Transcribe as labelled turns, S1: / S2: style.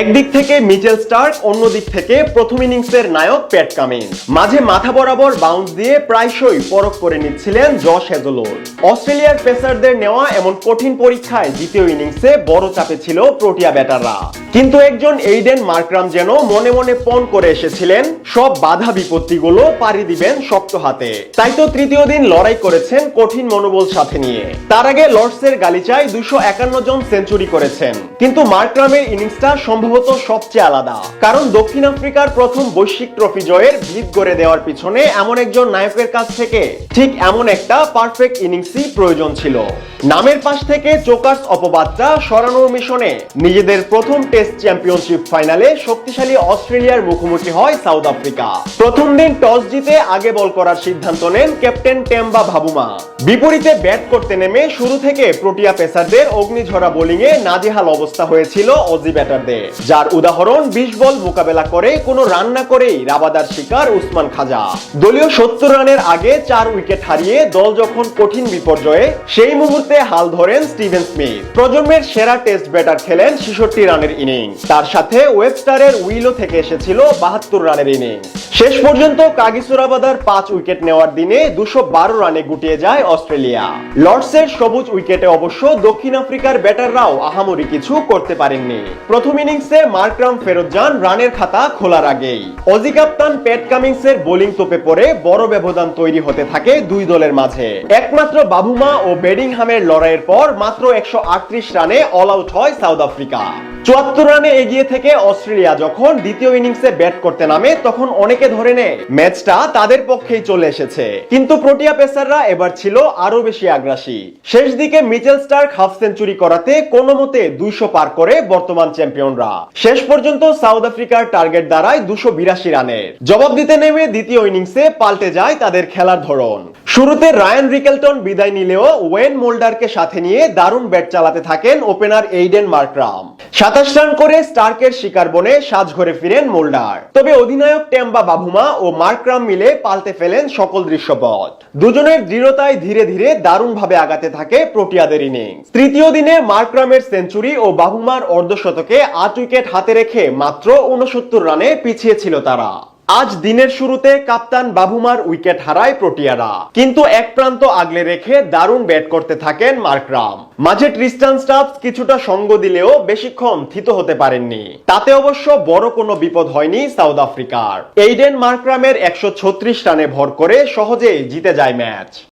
S1: একদিক থেকে Mitchell Starc অন্য দিক থেকে প্রথম ইনিংসের নায়ক প্যাট কামিন। মাঝে মাথা বরাবর বাউন্স দিয়ে প্রায়শই পরখ করে নিচ্ছিলেন জশ হেজলোর অস্ট্রেলিয়ার পেসারদের নেওয়া এমন কঠিন পরীক্ষায় দ্বিতীয় ইনিংসে বড় চাপে ছিল প্রোটিয়া ব্যাটাররা। কিন্তু একজন এইডেন মার্করাম যেন মনে মনে পণ করে এসেছিলেন, সব বাধা বিপত্তিগুলো পাড়ি দিবেন শক্ত হাতে। তাই তো তৃতীয় দিন লড়াই করেছেন কঠিন মনোবল সাথে নিয়ে। তার আগে লর্ডসের গালিচায় দুশো একান্ন জন সেঞ্চুরি করেছেন। কিন্তু মার্করামের ইনিংসটা সম্ভবত সবচেয়ে আলাদা। কারণ দক্ষিণ আফ্রিকার প্রথম বৈশ্বিক ট্রফি জয়ের ভিত করে দেওয়ার পিছনে এমন একজন নায়কের কাছ থেকে ঠিক এমন একটা পারফেক্ট ইনিংসই প্রয়োজন ছিল। নামের পাশ থেকে চোকার্স অপবাদটা সরানোর মিশনে নিজেদের প্রথম টেস্ট চ্যাম্পিয়নশিপ ফাইনালে শক্তিশালী অস্ট্রেলিয়ার মুখোমুখি হয় সাউথ আফ্রিকা। প্রথম দিন টস জিতে আগে বল করার সিদ্ধান্ত নেন ক্যাপ্টেন টেম্বা ভাবুমা। বিপরীতে ব্যাট করতে নেমে শুরু থেকে প্রোটিয়া পেসারদের অগ্নিঝরা বোলিংয়ে নাজেহাল অবস্থা হয়েছিল অজি ব্যাটারদের। যার উদাহরণ বিশ বল মোকাবেলা করে, কোনো রান না করেই রাবাদার শিকার উসমান খাজা। দলীয় সত্তর রানের আগে চার উইকেট হারিয়ে দল যখন কঠিন বিপর্যয়ে, সেই মুহূর্তে হাল ধরেন স্টিভেন স্মিথ। প্রজন্মের সেরা টেস্ট ব্যাটার খেলেন ছেষট্টি রানের ইনিংস। তার সাথে ওয়েবস্টারের উইলো থেকে এসেছিল বাহাত্তর রানের ইনিংস। শেষ পর্যন্ত কাগিসুরাবাদার পাঁচ উইকেট নেওয়ার দিনে দুশো বারো রানে গুটিয়ে যায় অস্ট্রেলিয়া। লর্ডসের সবুজ উইকেটে অবশ্য দক্ষিণ আফ্রিকার ব্যাটাররাও আহামরি কিছু করতে পারেননি। প্রথম ইনিংসে মার্করাম ফেরত যান রানের খাতা খোলার আগেই। অজি কাপ্তান প্যাট কামিংসের বোলিং তোপে পড়ে বড় ব্যবধান তৈরি হতে থাকে দুই দলের মাঝে। একমাত্র বাবুমা ও বেডিংহামের লড়াইয়ের পর মাত্র একশো আটত্রিশ রানে অল আউট হয় সাউথ আফ্রিকা। চুয়াত্তর রানে এগিয়ে থেকে অস্ট্রেলিয়া যখন দ্বিতীয় ইনিংসে ব্যাট করতে নামে, তখন অনেকে ধরে নেয়। ম্যাচটা তাদের পক্ষেই চলে এসেছে। কিন্তু প্রোটিয়া পেসাররা এবার ছিল আরও বেশি আগ্রাসী। শেষ দিকে মিচেল স্টার্ক হাফ সেঞ্চুরি করাতে কোনো মতে দুইশো পার করে বর্তমান চ্যাম্পিয়নরা। শেষ পর্যন্ত সাউথ আফ্রিকার টার্গেট দাঁড়ায় দুশো বিরাশি রানের। জবাব দিতে নেমে দ্বিতীয় ইনিংসে পাল্টে যায় তাদের খেলার ধরন। শুরুতে রায়ান রিকেলটন বিদায় নিলেও ওয়েন মোল্ডারকে সাথে নিয়ে দারুণ ব্যাট চালাতে থাকেন ওপেনার এইডেন মার্করাম। সাতাশ রান করে স্টার্কের শিকার বনে সাজঘরে ফিরেন মোল্ডার। তবে অধিনায়ক টেম্বা বাভুমা ও মার্করাম মিলে পাল্টে ফেলেন সকল দৃশ্যপথ দুজনের দৃঢ়তায় ধীরে ধীরে দারুণভাবে আগাতে থাকে প্রোটিয়াদের ইনিংস। তৃতীয় দিনে মার্করামের সেঞ্চুরি ও বাভুমার অর্ধশতকে আট উইকেট হাতে রেখে মাত্র উনসত্তর রানে পিছিয়েছিল তারা। আজ দিনের শুরুতে কাপ্তান বাবুমার উইকেট হারায় প্রোটিয়ারা। কিন্তু এক প্রান্ত আগলে রেখে দারুণ ব্যাট করতে থাকেন মার্করাম মাঝে ট্রিস্টান স্টাফ কিছুটা সঙ্গ দিলেও বেশিক্ষণ থিত হতে পারেননি। তাতে অবশ্য বড় কোনো বিপদ হয়নি সাউথ আফ্রিকার। এইডেন মার্করামের একশো ছত্রিশ রানে ভর করে সহজেই জিতে যায় ম্যাচ।